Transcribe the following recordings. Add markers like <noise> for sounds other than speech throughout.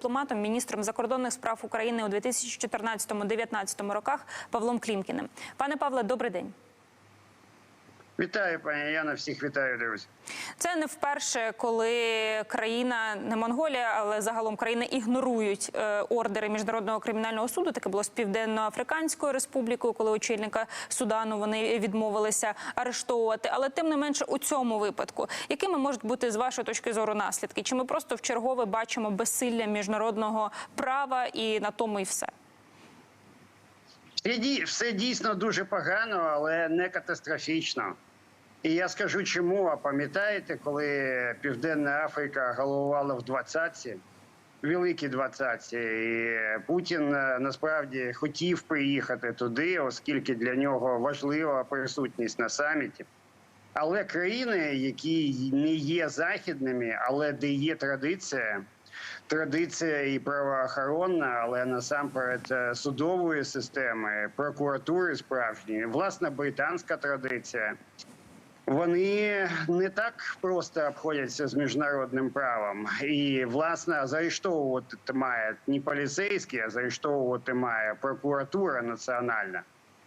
дипломатом, міністром закордонних справ України у 2014-2019 роках Павлом Клімкіним. Пане Павле, добрий день. Вітаю, пані Яна. Всіх вітаю, друзі. Це не вперше, коли країна, не Монголія, але загалом країни ігнорують е, ордери міжнародного кримінального суду. Таке було з Південно-Африканською республікою, коли очільника Судану вони відмовилися арештовувати. Але тим не менше у цьому випадку, якими можуть бути з вашої точки зору наслідки? Чи ми просто в чергове бачимо безсилля міжнародного права і на тому і все? Все Все дійсно дуже погано, але не катастрофічно. І я скажу чому. А пам'ятаєте, коли Південна Африка головувала в двадцятці, великій двадцятці, і Путін е, насправді хотів приїхати туди, оскільки для нього важлива присутність на саміті. Але країни, які не є західними, але де є традиція, традиція і правоохоронна, але насамперед е, судової системи, прокуратури справжньої, власна британська традиція. Вони не так просто обходяться з міжнародним правом, і власне заарештовувати має не поліцейський, а заарештовувати має прокуратура національна,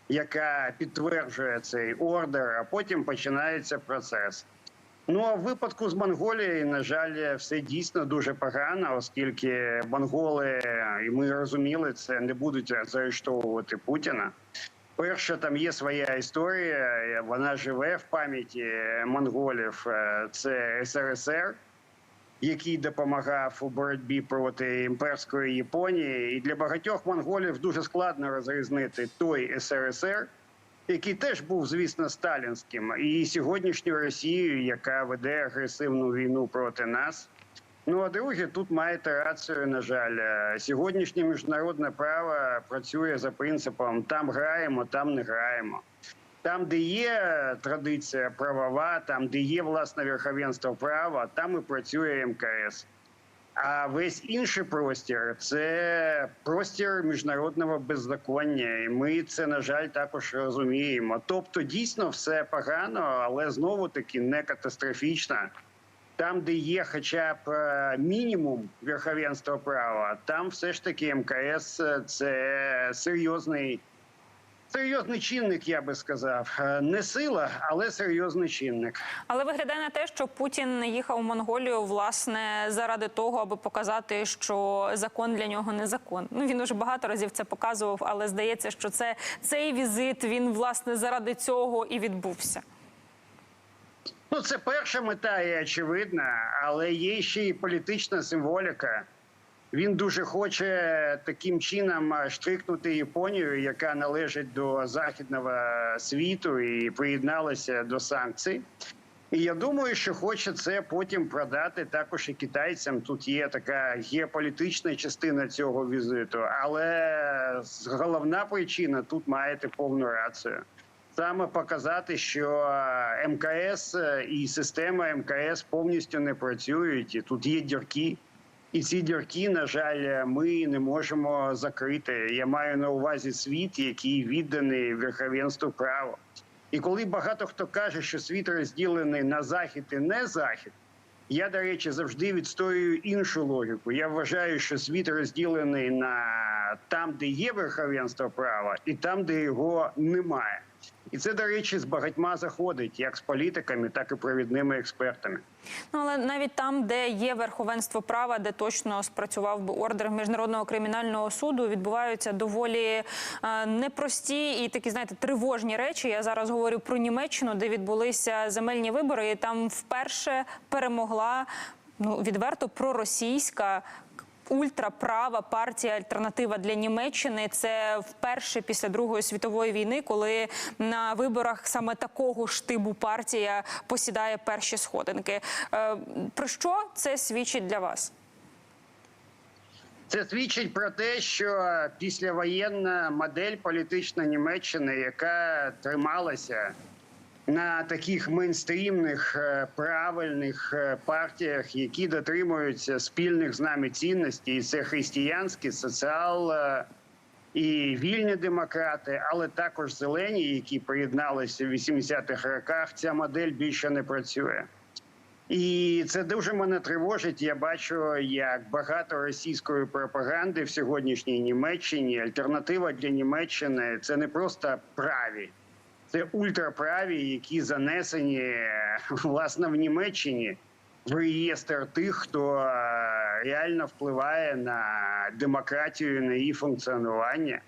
яка підтверджує цей ордер, а потім починається процес. Ну а в випадку з Монголією, на жаль, все дійсно дуже погано, оскільки монголи, і ми розуміли, це не будуть заарештовувати Путіна. Перше, там є своя історія. Вона живе в пам'яті монголів. Е, Це СРСР, який допомагав у боротьбі проти імперської Японії. І для багатьох монголів дуже складно розрізнити той СРСР, який теж був, звісно, сталінським, і сьогоднішню Росію, яка веде агресивну війну проти нас. Ну а друге, тут маєте рацію. На жаль, Е, сьогоднішнє міжнародне право працює за принципом там граємо, там не граємо. Там, де є традиція правова, там, де є власне верховенство права, там і працює МКС. А весь інший простір це простір міжнародного беззаконня, і ми це на жаль також розуміємо. Тобто, дійсно все погано, але знову таки не катастрофічно. Там, де є хоча б е, мінімум верховенства права, там все ж таки МКС е, це серйозний. Серйозний чинник, я би сказав, Е, не сила, але серйозний чинник. Але виглядає на те, що Путін їхав у Монголію власне заради того, аби показати, що закон для нього не закон. Ну він уже багато разів це показував, але здається, що це цей візит він власне заради цього і відбувся. Ну, це перша мета і очевидна, але є ще й політична символіка. Він дуже хоче таким чином штрикнути Японію, яка належить до західного світу і приєдналася до санкцій. І я думаю, що хоче це потім продати також і китайцям. Тут є така геополітична частина цього візиту, але головна причина тут маєте повну рацію. Саме показати, що е, МКС е, і система МКС повністю не працюють, і тут є дірки. І ці дірки, на жаль, ми не можемо закрити. Я маю на увазі світ, який відданий верховенству права. І коли багато хто каже, що світ розділений на захід і не захід, я, до речі, завжди відстоюю іншу логіку. Я вважаю, що світ розділений на там, де є верховенство права, і там, де його немає. І це, до речі, з багатьма заходить, як з політиками, так і провідними експертами. Ну але навіть там, де є верховенство права, де точно спрацював би ордер міжнародного кримінального суду, відбуваються доволі е, непрості і такі, знаєте, тривожні речі. Я зараз говорю про Німеччину, де відбулися земельні вибори, і там вперше перемогла ну відверто проросійська. Ультраправа партія Альтернатива для Німеччини це вперше після Другої світової війни, коли на виборах саме такого штибу партія посідає перші сходинки. Е, Про що це свідчить для вас? Це свідчить про те, що післявоєнна модель політичної Німеччини, яка трималася на таких мейнстрімних е, правильних е, партіях, які дотримуються спільних з нами цінностей, і це християнські, соціал е, і вільні демократи, але також зелені, які приєдналися в 80-х роках. Ця модель більше не працює. І це дуже мене тривожить. Я бачу, як багато російської пропаганди в сьогоднішній Німеччині. Альтернатива для Німеччини це не просто праві, це ультраправі, які занесені <laughs> власне в Німеччині в реєстр тих, хто е, реально впливає на демократію, на її функціонування.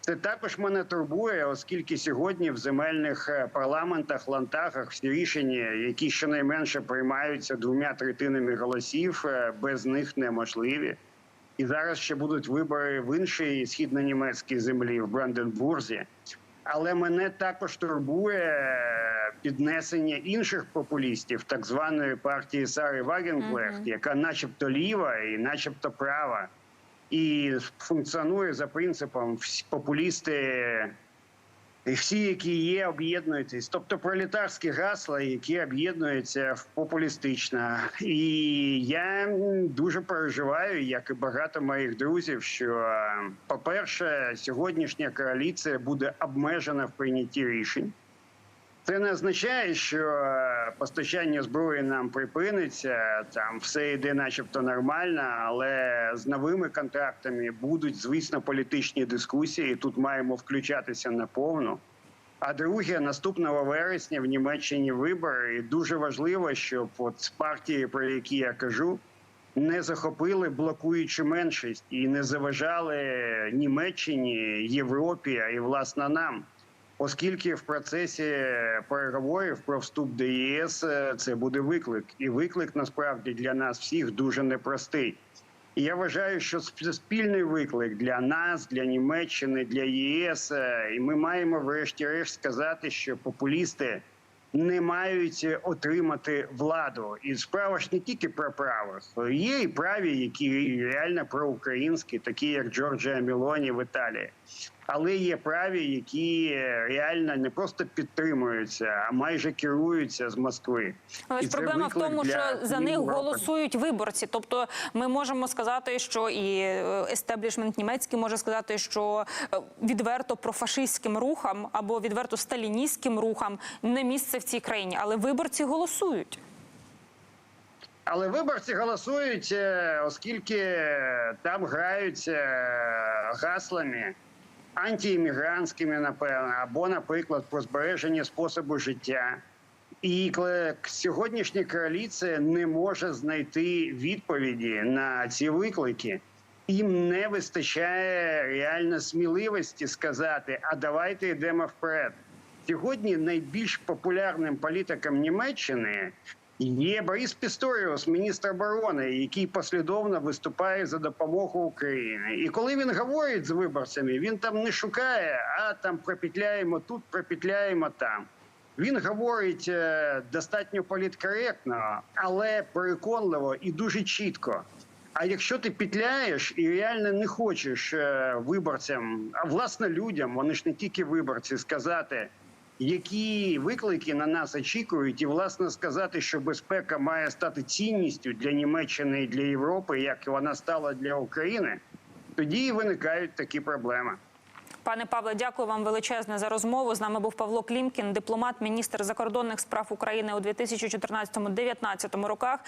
Це також мене турбує, оскільки сьогодні в земельних е, парламентах, лантахах всі рішення, які щонайменше приймаються двома третинами голосів, е, без них неможливі. І зараз ще будуть вибори в іншій східно-німецькій землі в Бранденбурзі. Але мене також турбує е, піднесення інших популістів, так званої партії Сари Вагенклехт, яка, начебто, ліва і начебто права, і функціонує за принципом популісти. Всі, які є, об'єднуйтесь, Тобто пролетарські гасла, які об'єднуються в популістично. І я дуже переживаю, як і багато моїх друзів, що, е, по-перше, сьогоднішня коаліція буде обмежена в прийнятті рішень. Це не означає, що е, постачання зброї нам припиниться. Там все йде, начебто, нормально, але з новими контрактами будуть, звісно, політичні дискусії. Тут маємо включатися наповну. А друге, наступного вересня в Німеччині вибори. І дуже важливо, щоб от партії, про які я кажу, не захопили блокуючу меншість і не заважали Німеччині, Європі, а і власне нам. Оскільки в процесі переговорів про вступ до ЄС е, це буде виклик, і виклик насправді для нас всіх дуже непростий. І я вважаю, що спільний виклик для нас, для Німеччини, для ЄС. е, І ми маємо, врешті-решт, сказати, що популісти не мають отримати владу. І справа ж не тільки про правих. Є і праві, які реально проукраїнські, такі як Джорджія Мілоні в Італії. Але є праві, які реально не просто підтримуються, а майже керуються з Москви. Але ж проблема в тому, що за них Європи. голосують виборці. Тобто, ми можемо сказати, що і е, естеблішмент німецький може сказати, що е, відверто профашистським рухам або відверто сталіністським рухам не місце в цій країні, але виборці голосують. Але виборці голосують, е, оскільки там граються гаслами антиіммігрантськими, напевно, або, наприклад, про збереження способу життя. І сьогоднішня коаліція не може знайти відповіді на ці виклики. Їм не вистачає реально сміливості сказати: а давайте йдемо вперед. Сьогодні найбільш популярним політиком Німеччини є Борис Пісторіус, міністр оборони, який послідовно виступає за допомогу Україні. І коли він говорить з виборцями, він там не шукає, а там пропетляємо тут, пропетляємо там. Він говорить е, достатньо політкоректно, але переконливо і дуже чітко. А якщо ти петляєш і реально не хочеш е, виборцям, а власне людям, вони ж не тільки виборці, сказати, які виклики на нас очікують, і власне сказати, що безпека має стати цінністю для Німеччини і для Європи, як вона стала для України, тоді і виникають такі проблеми. Пане Павле, дякую вам величезне за розмову. З нами був Павло Клімкін, дипломат, міністр закордонних справ України у 2014-2019 роках.